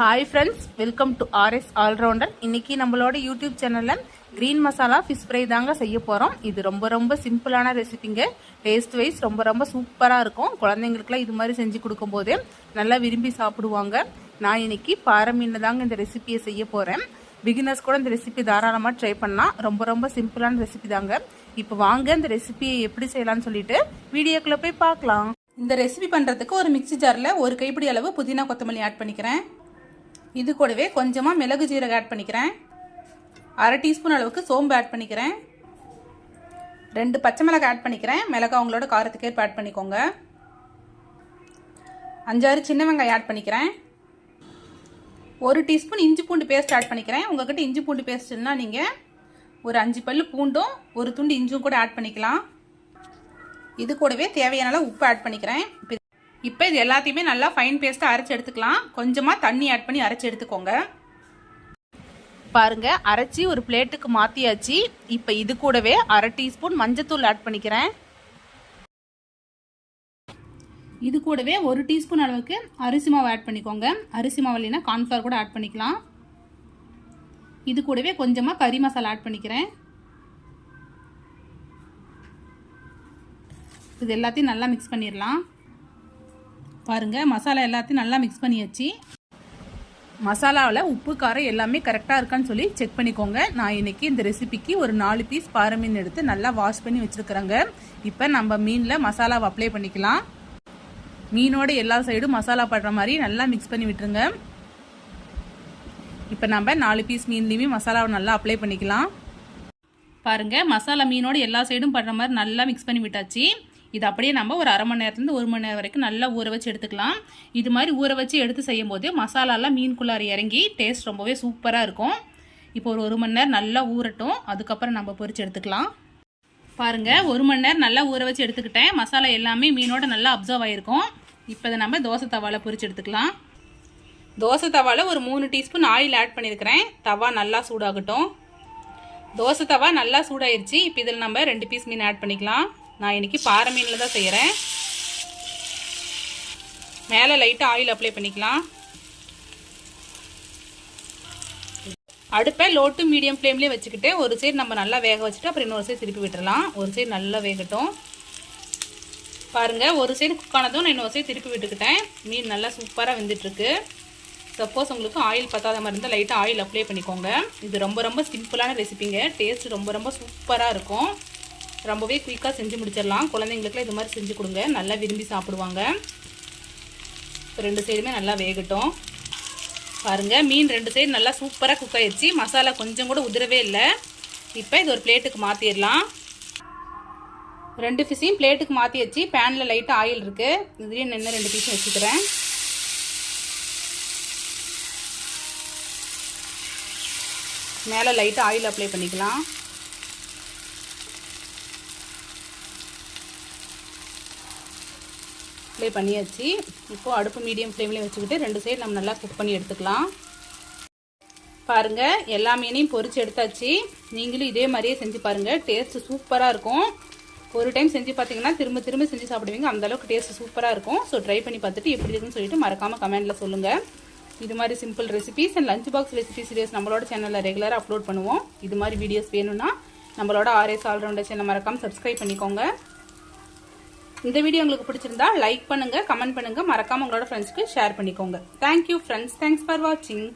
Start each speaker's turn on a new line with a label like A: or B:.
A: Hi friends welcome to RS allrounder இன்னைக்கு நம்மளோட YouTube சேனலில் க்ரீன் மசாலா ஃபிஷ் ஃப்ரை தாங்க செய்ய போகிறோம் இது ரொம்ப ரொம்ப சிம்பிளான ரெசிபிங்க டேஸ்ட் வைஸ் ரொம்ப ரொம்ப சூப்பராக இருக்கும். குழந்தைங்களுக்குலாம் இது மாதிரி செஞ்சு கொடுக்கும்போது நல்லா விரும்பி சாப்பிடுவாங்க. நான் இன்னைக்கு பாறை மீன் தாங்க இந்த ரெசிபியை செய்ய போகிறேன் பிகினர்ஸ் கூட இந்த ரெசிபி தாராளமாக ட்ரை பண்ணலாம். ரொம்ப ரொம்ப சிம்பிளான ரெசிபி தாங்க. இப்போ வாங்க இந்த ரெசிபியை எப்படி செய்யலாம்னு சொல்லிட்டு வீடியோக்குள்ளே போய் பார்க்கலாம்.
B: இந்த ரெசிபி பண்ணுறதுக்கு ஒரு மிக்ஸி ஜாரில் ஒரு கைப்பிடி அளவு புதினா கொத்தமல்லி ஆட் பண்ணிக்கிறேன். இது கூடவே கொஞ்சமாக மிளகு ஜீரகம் ஆட் பண்ணிக்கிறேன். அரை டீஸ்பூன் அளவுக்கு சோம்பு ஆட் பண்ணிக்கிறேன். ரெண்டு பச்சை மிளகா ஆட் பண்ணிக்கிறேன். மிளகா உங்களோட காரத்துக்கு ஏற்ப ஆட் பண்ணிக்கோங்க. அஞ்சாறு சின்ன வெங்காயம் ஆட் பண்ணிக்கிறேன். ஒரு டீஸ்பூன் இஞ்சி பூண்டு பேஸ்ட் ஆட் பண்ணிக்கிறேன். உங்ககிட்ட இஞ்சி பூண்டு பேஸ்ட்னா நீங்கள் ஒரு அஞ்சு பல்லு பூண்டும் ஒரு துண்டு இஞ்சும் கூட ஆட் பண்ணிக்கலாம். இது கூடவே தேவையான உப்பு ஆட் பண்ணிக்கிறேன். இப்போ இது எல்லாத்தையுமே நல்லா ஃபைன் பேஸ்ட்டாக அரைச்சி எடுத்துக்கலாம். கொஞ்சமாக தண்ணி ஆட் பண்ணி அரைச்சி எடுத்துக்கோங்க.
A: பாருங்க அரைச்சி ஒரு பிளேட்டுக்கு மாற்றியாச்சு இப்போ இது கூடவே அரை டீஸ்பூன் மஞ்சத்தூள் ஆட் பண்ணிக்கிறேன்.
B: இது கூடவே ஒரு டீஸ்பூன் அளவுக்கு அரிசி மாவு ஆட் பண்ணிக்கோங்க. அரிசி மாவு இல்லைன்னா கார்ன்ஃப்ளவர் கூட ஆட் பண்ணிக்கலாம். இது கூடவே கொஞ்சமாக கறி மசாலா ஆட் பண்ணிக்கிறேன். இது எல்லாத்தையும் நல்லா மிக்ஸ் பண்ணிடலாம் பாருங்கள் மசாலா எல்லாத்தையும் நல்லா மிக்ஸ் பண்ணியாச்சு.
A: மசாலாவில் உப்பு காரம் எல்லாமே கரெக்டாக இருக்கான்னு சொல்லி செக் பண்ணிக்கோங்க. நான் இன்னைக்கு இந்த ரெசிபிக்கு ஒரு நாலு பீஸ் பாறை மீன் எடுத்து நல்லா வாஷ் பண்ணி வச்சுருக்குறேங்க. இப்போ நம்ம மீனில் மசாலாவை அப்ளை பண்ணிக்கலாம். மீனோட எல்லா சைடும் மசாலா படுற மாதிரி நல்லா மிக்ஸ் பண்ணி விட்டுருங்க. இப்போ நம்ம நாலு பீஸ் மீன்லேயுமே மசாலாவை நல்லா அப்ளை பண்ணிக்கலாம்.
B: பாருங்கள் மசாலா மீனோட எல்லா சைடும் படுற மாதிரி நல்லா மிக்ஸ் பண்ணி விட்டாச்சு. இது அப்படியே நம்ம ஒரு அரை மணி நேரத்துலேருந்து ஒரு மணி நேரம் வரைக்கும் நல்லா ஊற வச்சு எடுத்துக்கலாம். இது மாதிரி ஊற வச்சு எடுத்து செய்யும் போது மசாலாலாம் மீனுக்குள்ளார இறங்கி டேஸ்ட் ரொம்பவே சூப்பராக இருக்கும். இப்போ ஒரு ஒரு மணி நேரம் நல்லா ஊறட்டும். அதுக்கப்புறம் நம்ம பொறிச்சு எடுத்துக்கலாம். பாருங்கள் ஒரு மணி நேரம் நல்லா ஊற வச்சு எடுத்துக்கிட்டேன். மசாலா எல்லாமே மீனோட நல்லா அப்சர்வ் ஆகிருக்கும் இப்போ இதை நம்ம தோசை தவாவில் பொறிச்சு எடுத்துக்கலாம். தோசை தவாவில் ஒரு மூணு டீஸ்பூன் ஆயில் ஆட் பண்ணியிருக்கிறேன். தவா நல்லா சூடாகட்டும். தோசை தவா நல்லா சூடாயிருச்சு. இப்போ இதில் நம்ம ரெண்டு பீஸ் மீன் ஆட் பண்ணிக்கலாம். நான் இன்னைக்கு பாறை மீனில் தான் செய்கிறேன் மேலே லைட்டாக ஆயில் அப்ளை பண்ணிக்கலாம். அடுப்பை லோ டு மீடியம் ஃப்ளேம்லேயே வச்சுக்கிட்டு ஒரு சைடு நம்ம நல்லா வேக வச்சுட்டு அப்புறம் இன்னொரு சைடு திருப்பி விட்டுடலாம் ஒரு சைடு நல்லா வேகட்டும். பாருங்கள் ஒரு சைடு குக் ஆனதும் நான் இன்னொரு சைடு திருப்பி விட்டுக்கிட்டேன். மீன் நல்லா சூப்பராக வெந்துட்டுருக்கு. சப்போஸ் உங்களுக்கு ஆயில் பத்தாத மாதிரி இருந்தால் லைட்டாக ஆயில் அப்ளை பண்ணிக்கோங்க. இது ரொம்ப ரொம்ப சிம்பிளான ரெசிபிங்க டேஸ்ட் ரொம்ப ரொம்ப சூப்பராக இருக்கும். ரொம்பவே குயிக்காக செஞ்சு முடிச்சிடலாம். குழந்தைங்களுக்குலாம் இது மாதிரி செஞ்சு கொடுங்க. நல்லா விரும்பி சாப்பிடுவாங்க. ரெண்டு சைடுமே நல்லா வேகட்டும். பாருங்கள் மீன் ரெண்டு சைடு நல்லா சூப்பராக குக் ஆயிடுச்சு. மசாலா கொஞ்சம் கூட உதிரவே இல்லை. இப்போ இது ஒரு பிளேட்டுக்கு மாற்றிடலாம் ரெண்டு ஃபிஷையும் பிளேட்டுக்கு மாற்றி வச்சு பேனில் லைட்டாக ஆயில் இருக்குது இதுலேயும் நின்று ரெண்டு பீஸும் வச்சுக்கிறேன். மேலே லைட்டாக ஆயில் அப்ளை பண்ணிக்கலாம். அப்ளை பண்ணியாச்சு. இப்போது அடுப்பு மீடியம் ஃப்ளேம்லேயே வச்சுக்கிட்டு ரெண்டு சைடு நம்ம நல்லா குக் பண்ணி எடுத்துக்கலாம். பாருங்கள் எல்லா மீனையும் பொறிச்சு எடுத்தாச்சு. நீங்களும் இதே மாதிரியே செஞ்சு பாருங்கள் டேஸ்ட்டு சூப்பராக இருக்கும். ஒரு டைம் செஞ்சு பார்த்தீங்கன்னா திரும்ப திரும்ப செஞ்சு சாப்பிடுவீங்க. அந்தளவுக்கு டேஸ்ட் சூப்பராக இருக்கும். ஸோ ட்ரை பண்ணி பார்த்துட்டு எப்படி இருக்குன்னு சொல்லிட்டு மறக்காமல் கமெண்ட்டில் சொல்லுங்கள் இது மாதிரி simple recipes and lunch box recipe series நம்மளோட சேனலில் ரெகுலராக அப்லோட் பண்ணுவோம். இது மாதிரி வீடியோஸ் வேணும்னா நம்மளோட ஆர்எஸ் ஆல்ரவுண்டர் சேனல் மறக்காமல் சப்ஸ்கிரைப் பண்ணிக்கோங்க. இந்த வீடியோ உங்களுக்கு பிடிச்சிருந்தா லைக் பண்ணுங்கள் கமெண்ட் பண்ணுங்கள் மறக்காமல் உங்களோட ஃப்ரெண்ட்ஸ்க்கு ஷேர் பண்ணிக்கோங்க. தேங்க்யூ ஃப்ரெண்ட்ஸ் தேங்க்ஸ் ஃபார் வாட்சிங்